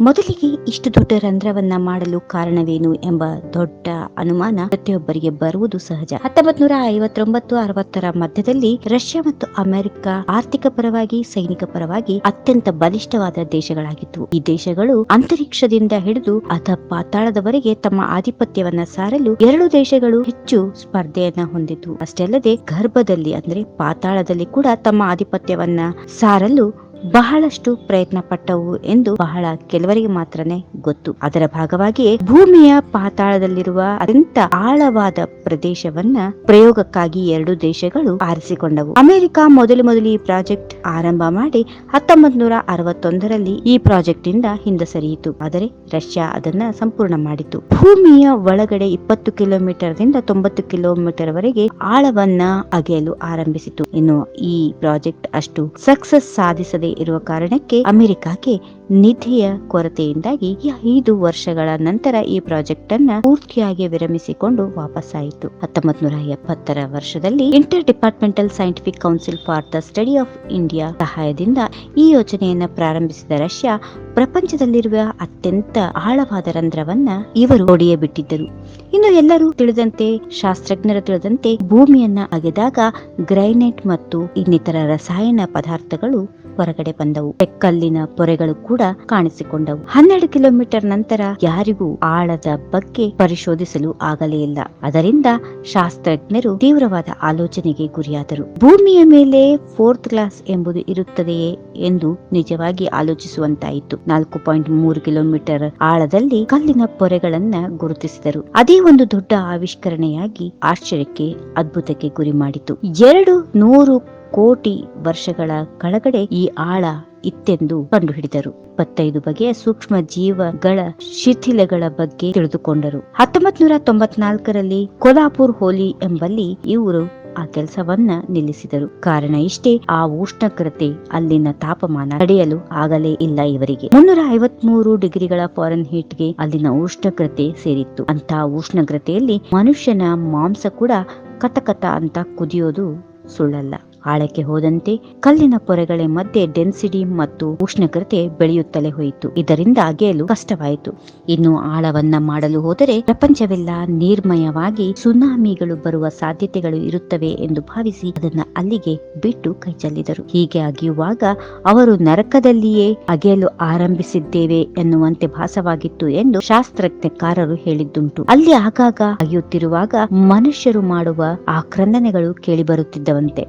ಮೊದಲಿಗೆ ಇಷ್ಟು ದೊಡ್ಡ ರಂಧ್ರವನ್ನ ಮಾಡಲು ಕಾರಣವೇನು ಎಂಬ ದೊಡ್ಡ ಅನುಮಾನ ಪ್ರತಿಯೊಬ್ಬರಿಗೆ ಬರುವುದು ಸಹಜ. ಹತ್ತೊಂಬತ್ ನೂರ ಐವತ್ತೊಂಬತ್ತು ಅರವತ್ತರ ಮಧ್ಯದಲ್ಲಿ ರಷ್ಯಾ ಮತ್ತು ಅಮೆರಿಕ ಆರ್ಥಿಕ ಪರವಾಗಿ, ಸೈನಿಕ ಪರವಾಗಿ ಅತ್ಯಂತ ಬಲಿಷ್ಠವಾದ ದೇಶಗಳಾಗಿತ್ತು ಈ ದೇಶಗಳು ಅಂತರಿಕ್ಷದಿಂದ ಹಿಡಿದು ಅಧ ಪಾತಾಳದವರೆಗೆ ತಮ್ಮ ಆಧಿಪತ್ಯವನ್ನ ಸಾರಲು ಎರಡು ದೇಶಗಳು ಹೆಚ್ಚು ಸ್ಪರ್ಧೆಯನ್ನ ಹೊಂದಿತು ಅಷ್ಟೇ ಅಲ್ಲದೆ ಗರ್ಭದಲ್ಲಿ ಅಂದ್ರೆ ಪಾತಾಳದಲ್ಲಿ ಕೂಡ ತಮ್ಮ ಆಧಿಪತ್ಯವನ್ನ ಸಾರಲು ಬಹಳಷ್ಟು ಪ್ರಯತ್ನ ಪಟ್ಟವು ಎಂದು ಬಹಳ ಕೆಲವರಿಗೆ ಮಾತ್ರನೇ ಗೊತ್ತು. ಅದರ ಭಾಗವಾಗಿಯೇ ಭೂಮಿಯ ಪಾತಾಳದಲ್ಲಿರುವ ಅತ್ಯಂತ ಆಳವಾದ ಪ್ರದೇಶವನ್ನ ಪ್ರಯೋಗಕ್ಕಾಗಿ ಎರಡು ದೇಶಗಳು ಆರಿಸಿಕೊಂಡವು. ಅಮೆರಿಕ ಮೊದಲು ಮೊದಲು ಈ ಪ್ರಾಜೆಕ್ಟ್ ಆರಂಭ ಮಾಡಿ ಹತ್ತೊಂಬತ್ ನೂರ ಅರವತ್ತೊಂದರಲ್ಲಿ ಈ ಪ್ರಾಜೆಕ್ಟ್ ಇಂದ ಹಿಂದೆ ಸರಿಯಿತು. ಆದರೆ ರಷ್ಯಾ ಅದನ್ನ ಸಂಪೂರ್ಣ ಮಾಡಿತು. ಭೂಮಿಯ ಒಳಗಡೆ ಇಪ್ಪತ್ತು ಕಿಲೋಮೀಟರ್ ದಿಂದ ತೊಂಬತ್ತು ಕಿಲೋಮೀಟರ್ ವರೆಗೆ ಆಳವನ್ನ ಅಗೆಯಲು ಆರಂಭಿಸಿತು. ಇನ್ನು ಈ ಪ್ರಾಜೆಕ್ಟ್ ಅಷ್ಟು ಸಕ್ಸಸ್ ಸಾಧಿಸದೆ ಇರುವ ಕಾರಣಕ್ಕೆ ಅಮೆರಿಕಕ್ಕೆ ನಿಧಿಯ ಕೊರತೆಯಿಂದಾಗಿ ಐದು ವರ್ಷಗಳ ನಂತರ ಈ ಪ್ರಾಜೆಕ್ಟ್ ಅನ್ನ ಪೂರ್ತಿಯಾಗಿ ವಿರಮಿಸಿಕೊಂಡು ವಾಪಸ್ಸಾಯಿತು. ಹತ್ತೊಂಬತ್ ನೂರ ಎಪ್ಪತ್ತರ ವರ್ಷದಲ್ಲಿ inter departmental scientific council for the study of India ಸಹಾಯದಿಂದ ಈ ಯೋಜನೆಯನ್ನ ಪ್ರಾರಂಭಿಸಿದ ರಷ್ಯಾ ಪ್ರಪಂಚದಲ್ಲಿರುವ ಅತ್ಯಂತ ಆಳವಾದ ರಂಧ್ರವನ್ನ ಇವರು ಒಡೆಯ ಬಿಟ್ಟಿದ್ದರು. ಇನ್ನು ಎಲ್ಲರೂ ತಿಳಿದಂತೆ, ಶಾಸ್ತ್ರಜ್ಞರು ತಿಳಿದಂತೆ ಭೂಮಿಯನ್ನ ಅಗೆದಾಗ ಗ್ರೈನೇಟ್ ಮತ್ತು ಇನ್ನಿತರ ರಸಾಯನ ಪದಾರ್ಥಗಳು ಹೊರಗಡೆ ಬಂದವು. ಬೆಕ್ಕಲ್ಲಿನ ಪೊರೆಗಳು ಕೂಡ ಕಾಣಿಸಿಕೊಂಡವು. ಹನ್ನೆರಡು ಕಿಲೋಮೀಟರ್ ನಂತರ ಯಾರಿಗೂ ಆಳದ ಬಗ್ಗೆ ಪರಿಶೋಧಿಸಲು ಆಗಲೇ ಇಲ್ಲ. ಅದರಿಂದ ಶಾಸ್ತ್ರಜ್ಞರು ತೀವ್ರವಾದ ಆಲೋಚನೆಗೆ ಗುರಿಯಾದರು. ಭೂಮಿಯ ಮೇಲೆ ಫೋರ್ತ್ ಕ್ಲಾಸ್ ಎಂಬುದು ಇರುತ್ತದೆಯೇ ಎಂದು ನಿಜವಾಗಿ ಆಲೋಚಿಸುವಂತಾಯಿತು. ನಾಲ್ಕು ಪಾಯಿಂಟ್ ಮೂರು ಕಿಲೋಮೀಟರ್ ಆಳದಲ್ಲಿ ಕಲ್ಲಿನ ಪೊರೆಗಳನ್ನ ಗುರುತಿಸಿದರು. ಅದೇ ಒಂದು ದೊಡ್ಡ ಆವಿಷ್ಕರಣೆಯಾಗಿ ಆಶ್ಚರ್ಯಕ್ಕೆ, ಅದ್ಭುತಕ್ಕೆ ಗುರಿ ಮಾಡಿತು. ಎರಡು ನೂರು ಕೋಟಿ ವರ್ಷಗಳ ಕೆಳಗಡೆ ಈ ಆಳ ಇತ್ತೆಂದು ಕಂಡುಹಿಡಿದರು. ಇಪ್ಪತ್ತೈದು ಬಗೆಯ ಸೂಕ್ಷ್ಮ ಜೀವಗಳ ಶಿಥಿಲಗಳ ಬಗ್ಗೆ ತಿಳಿದುಕೊಂಡರು. ಹತ್ತೊಂಬತ್ ನೂರ ತೊಂಬತ್ನಾಲ್ಕರಲ್ಲಿ ಕೊಲ್ಹಾಪುರ್ ಹೋಲಿ ಎಂಬಲ್ಲಿ ಇವರು ಆ ಕೆಲಸವನ್ನ ನಿಲ್ಲಿಸಿದರು. ಕಾರಣ ಇಷ್ಟೇ, ಆ ಉಷ್ಣಗ್ರತೆ ಅಲ್ಲಿನ ತಾಪಮಾನ ತಡೆಯಲು ಆಗಲೇ ಇಲ್ಲ ಇವರಿಗೆ. ಮುನ್ನೂರ ಐವತ್ಮೂರು ಡಿಗ್ರಿಗಳ ಫಾರೆನ್ ಹೀಟ್ಗೆ ಅಲ್ಲಿನ ಉಷ್ಣಗ್ರತೆ ಸೇರಿತ್ತು. ಅಂತ ಉಷ್ಣಗ್ರತೆಯಲ್ಲಿ ಮನುಷ್ಯನ ಮಾಂಸ ಕೂಡ ಕತಕತ ಅಂತ ಕುದಿಯೋದು ಸುಳ್ಳಲ್ಲ. ಆಳಕ್ಕೆ ಹೋದಂತೆ ಕಲ್ಲಿನ ಪೊರೆಗಳ ಮಧ್ಯೆ ಡೆನ್ಸಿಟಿ ಮತ್ತು ಉಷ್ಣಗ್ರತೆ ಬೆಳೆಯುತ್ತಲೇ ಹೋಯಿತು. ಇದರಿಂದ ಅಗೆಯಲು ಕಷ್ಟವಾಯಿತು. ಇನ್ನು ಆಳವನ್ನ ಮಾಡಲು ಹೋದರೆ ಪ್ರಪಂಚವೆಲ್ಲ ನೀರ್ಮಯವಾಗಿ ಸುನಾಮಿಗಳು ಬರುವ ಸಾಧ್ಯತೆಗಳು ಇರುತ್ತವೆ ಎಂದು ಭಾವಿಸಿ ಅದನ್ನ ಅಲ್ಲಿಗೆ ಬಿಟ್ಟು ಕೈ ಚೆಲ್ಲಿದರು. ಹೀಗೆ ಅಗೆಯುವಾಗ ಅವರು ನರಕದಲ್ಲಿಯೇ ಅಗೆಯಲು ಆರಂಭಿಸಿದ್ದೇವೆ ಎನ್ನುವಂತೆ ಭಾಸವಾಗಿತ್ತು ಎಂದು ಶಾಸ್ತ್ರಜ್ಞಕಾರರು ಹೇಳಿದ್ದುಂಟು. ಅಲ್ಲಿ ಆಗಾಗ ಅಗೆಯುತ್ತಿರುವಾಗ ಮನುಷ್ಯರು ಮಾಡುವ ಆಕ್ರಂದನೆಗಳು ಕೇಳಿಬರುತ್ತಿದ್ದವಂತೆ.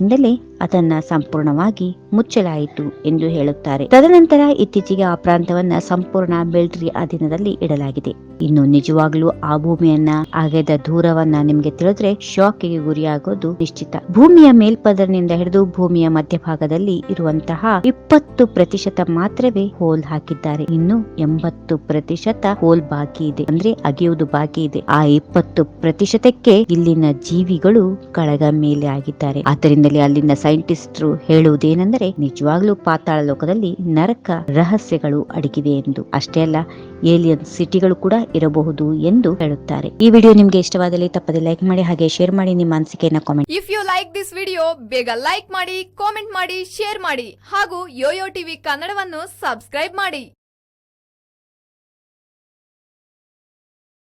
ಆದ್ದರಿಂದಲೇ ಅದನ್ನ ಸಂಪೂರ್ಣವಾಗಿ ಮುಚ್ಚಲಾಯಿತು ಎಂದು ಹೇಳುತ್ತಾರೆ. ತದನಂತರ ಇತ್ತೀಚೆಗೆ ಆ ಪ್ರಾಂತವನ್ನ ಸಂಪೂರ್ಣ ಮಿಲಿಟರಿ ಅಧೀನದಲ್ಲಿ ಇಡಲಾಗಿದೆ. ಇನ್ನು ನಿಜವಾಗ್ಲೂ ಆ ಭೂಮಿಯನ್ನ ಅಗೆದ ದೂರವನ್ನ ನಿಮ್ಗೆ ತಿಳಿದ್ರೆ ಶಾಕಿಗೆ ಗುರಿಯಾಗೋದು ನಿಶ್ಚಿತ. ಭೂಮಿಯ ಮೇಲ್ಪದರಿನಿಂದ ಹಿಡಿದು ಭೂಮಿಯ ಮಧ್ಯಭಾಗದಲ್ಲಿ ಇರುವಂತಹ ಇಪ್ಪತ್ತು ಪ್ರತಿಶತ ಮಾತ್ರವೇ ಹೋಲ್ ಹಾಕಿದ್ದಾರೆ. ಇನ್ನು ಎಂಬತ್ತು ಪ್ರತಿಶತ ಹೋಲ್ ಬಾಕಿ ಇದೆ. ಅಂದ್ರೆ ಅಗೆಯುವುದು ಬಾಕಿ ಇದೆ. ಆ ಇಪ್ಪತ್ತು ಪ್ರತಿಶತಕ್ಕೆ ಇಲ್ಲಿನ ಜೀವಿಗಳು ಕಳಗ ಮೇಲೆ ಆಗಿದ್ದಾರೆ. ಆದ್ದರಿಂದಲೇ ಅಲ್ಲಿನ ಸೈಂಟಿಸ್ಟ್ರು ಹೇಳುವುದೇನೆಂದರೆ ನಿಜವಾಗ್ಲೂ ಪಾತಾಳ ಲೋಕದಲ್ಲಿ ನರಕ ರಹಸ್ಯಗಳು ಅಡಗಿವೆ ಎಂದು. ಅಷ್ಟೇ ಅಲ್ಲ, ಏಲಿಯನ್ ಸಿಟಿಗಳು ಕೂಡ ಇರಬಹುದು ಎಂದು ಹೇಳುತ್ತಾರೆ. ಈ ವಿಡಿಯೋ ನಿಮ್ಗೆ ಇಷ್ಟವಾದಲ್ಲಿ ತಪ್ಪದೆ ಲೈಕ್ ಮಾಡಿ ಹಾಗೆ ಶೇರ್ ಮಾಡಿ ನಿಮ್ಮ ಅನಿಸಿಕೆಯನ್ನ comment if you like this video ಬೇಗ ಲೈಕ್ ಮಾಡಿ ಕಾಮೆಂಟ್ ಮಾಡಿ ಶೇರ್ ಮಾಡಿ ಹಾಗೂ ಯೋಯೋ ಟಿವಿ ಕನ್ನಡವನ್ನು ಸಬ್ಸ್ಕ್ರೈಬ್ ಮಾಡಿ.